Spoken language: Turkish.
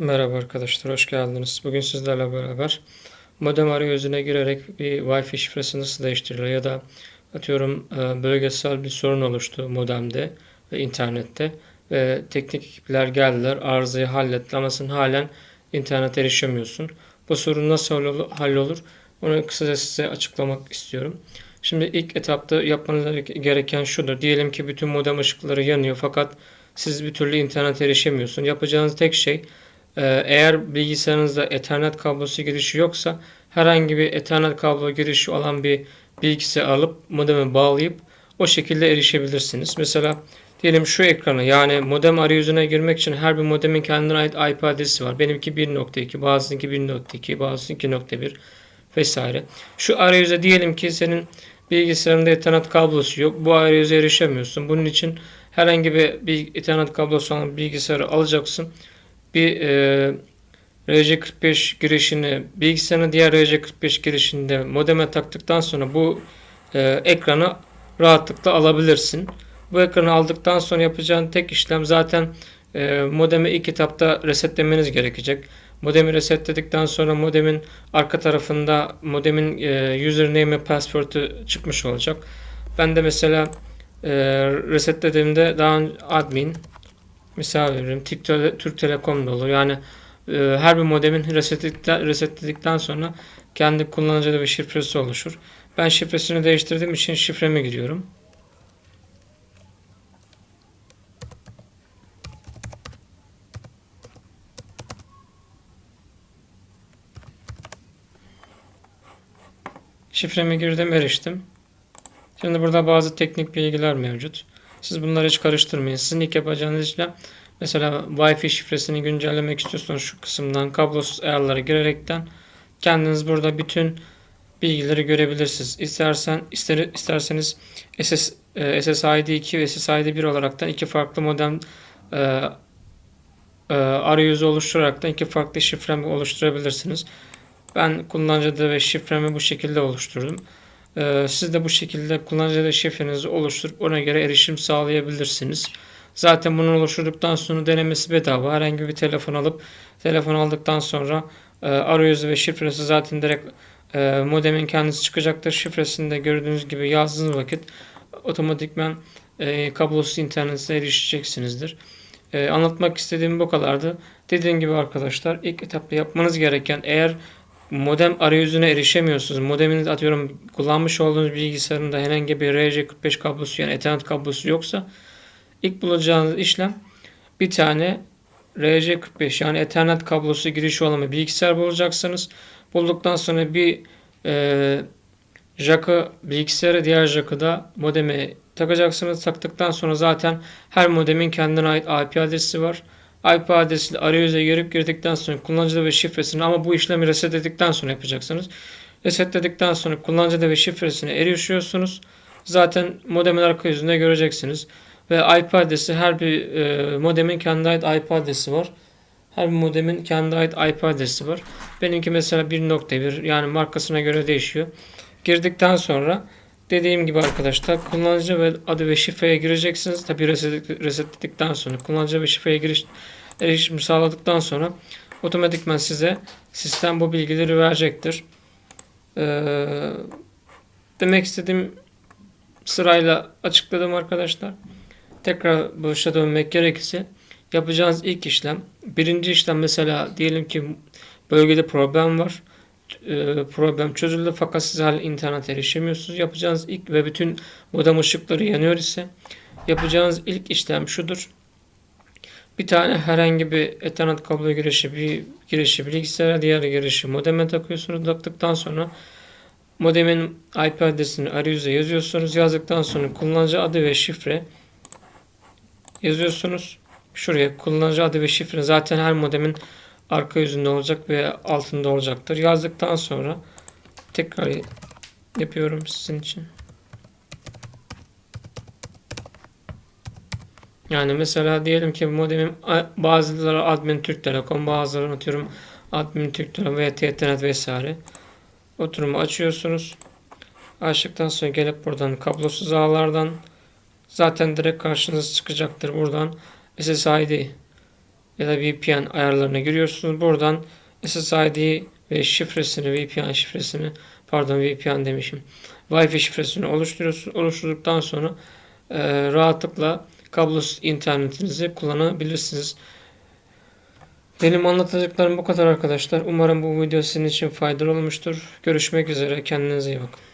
Merhaba arkadaşlar, hoş geldiniz. Bugün sizlerle beraber modem arayüzüne girerek bir Wi-Fi şifresi nasıl değiştirilir ya da atıyorum e, bölgesel bir sorun oluştu modemde ve internette ve teknik ekipler geldiler, arızayı hallettiler ama sen halen internete erişemiyorsun. Bu sorun nasıl hallolur? Onu kısaca size açıklamak istiyorum. Şimdi ilk etapta yapmanız gereken şudur. Diyelim ki bütün modem ışıkları yanıyor fakat siz bir türlü internet erişemiyorsun. Yapacağınız tek şey eğer bilgisayarınızda Ethernet kablosu girişi yoksa herhangi bir Ethernet kablo girişi olan bir bilgisayar alıp modeme bağlayıp o şekilde erişebilirsiniz. Mesela diyelim şu ekranı yani modem arayüzüne girmek için her bir modemin kendine ait IP adresi var. Benimki 1.2, bazısınki 1.2, bazısınki 2.1 vesaire. Şu arayüze diyelim ki senin bilgisayarında Ethernet kablosu yok. Bu arayüze erişemiyorsun. Bunun için herhangi bir Ethernet kablosu olan bilgisayarı alacaksın bir e, RJ45 girişini bilgisayarın diğer RJ45 girişinde modeme taktıktan sonra bu e, ekranı rahatlıkla alabilirsin. Bu ekranı aldıktan sonra yapacağın tek işlem zaten e, modemi ilk etapta resetlemeniz gerekecek. Modemi resetledikten sonra modemin arka tarafında modemin e, username ve password'ü çıkmış olacak. Ben de mesela e, resetlediğimde daha admin Misal veriyorum. Türk Telekom'da olur. Yani e, her bir modemin resetledikten, resetledikten sonra kendi kullanıcı ve şifresi oluşur. Ben şifresini değiştirdiğim için şifreme giriyorum. Şifreme girdim, eriştim. Şimdi burada bazı teknik bilgiler mevcut. Siz bunları hiç karıştırmayın. Sizin ilk yapacağınız işlem mesela Wi-Fi şifresini güncellemek istiyorsanız şu kısımdan kablosuz ayarlara girerekten kendiniz burada bütün bilgileri görebilirsiniz. İstersen ister, isterseniz SS, e, SSID 2 ve SSID 1 olaraktan iki farklı modem e, e, arayüzü oluşturaraktan iki farklı şifremi oluşturabilirsiniz. Ben kullanıcı adı ve şifremi bu şekilde oluşturdum. Ee, siz de bu şekilde kullanıcı şifrenizi oluşturup ona göre erişim sağlayabilirsiniz. Zaten bunu oluşturduktan sonra denemesi bedava. Herhangi bir telefon alıp telefon aldıktan sonra e, arayüzü ve şifresi zaten direkt e, modemin kendisi çıkacaktır. Şifresini de gördüğünüz gibi yazdığınız vakit otomatikman e, kablosuz internete erişeceksinizdir. Anlatmak istediğim bu kadardı. Dediğim gibi arkadaşlar ilk etapta yapmanız gereken eğer modem arayüzüne erişemiyorsunuz. Modeminiz atıyorum kullanmış olduğunuz bilgisayarında herhangi bir RJ45 kablosu yani Ethernet kablosu yoksa ilk bulacağınız işlem bir tane RJ45 yani Ethernet kablosu girişi olan bir bilgisayar bulacaksınız. Bulduktan sonra bir e, jack'ı bilgisayara diğer jack'ı da modeme takacaksınız. Taktıktan sonra zaten her modemin kendine ait IP adresi var. IP adresiyle arayüze girip girdikten sonra kullanıcı ve şifresini ama bu işlemi resetledikten sonra yapacaksınız. Resetledikten sonra kullanıcı ve şifresine erişiyorsunuz. Zaten modemin arka yüzünde göreceksiniz. Ve IP adresi her bir e, modemin kendi ait IP adresi var. Her bir modemin kendi ait IP adresi var. Benimki mesela 1.1 yani markasına göre değişiyor. Girdikten sonra Dediğim gibi arkadaşlar kullanıcı ve adı ve şifreye gireceksiniz. Tabi resetledikten sonra kullanıcı ve şifreye giriş erişim sağladıktan sonra otomatikman size sistem bu bilgileri verecektir. Ee, demek istediğim sırayla açıkladım arkadaşlar. Tekrar başa dönmek gerekirse yapacağınız ilk işlem birinci işlem mesela diyelim ki bölgede problem var problem çözüldü fakat siz hala internet erişemiyorsunuz. Yapacağınız ilk ve bütün modem ışıkları yanıyor ise yapacağınız ilk işlem şudur. Bir tane herhangi bir Ethernet kablo girişi bir girişi bilgisayara diğer girişi modeme takıyorsunuz. Taktıktan sonra modemin IP adresini arayüze yazıyorsunuz. Yazdıktan sonra kullanıcı adı ve şifre yazıyorsunuz. Şuraya kullanıcı adı ve şifre zaten her modemin arka yüzünde olacak ve altında olacaktır. Yazdıktan sonra tekrar yapıyorum sizin için. Yani mesela diyelim ki modemin bazıları admin Türk Telekom, bazıları atıyorum admin Türk Telekom veya TTNet vesaire. Oturumu açıyorsunuz. Açtıktan sonra gelip buradan kablosuz ağlardan zaten direkt karşınıza çıkacaktır. Buradan SSID ya da VPN ayarlarına giriyorsunuz. Buradan SSID ve şifresini, VPN şifresini, pardon VPN demişim. Wi-Fi şifresini oluşturuyorsunuz. Oluşturduktan sonra e, rahatlıkla kablosuz internetinizi kullanabilirsiniz. Benim anlatacaklarım bu kadar arkadaşlar. Umarım bu video sizin için faydalı olmuştur. Görüşmek üzere. Kendinize iyi bakın.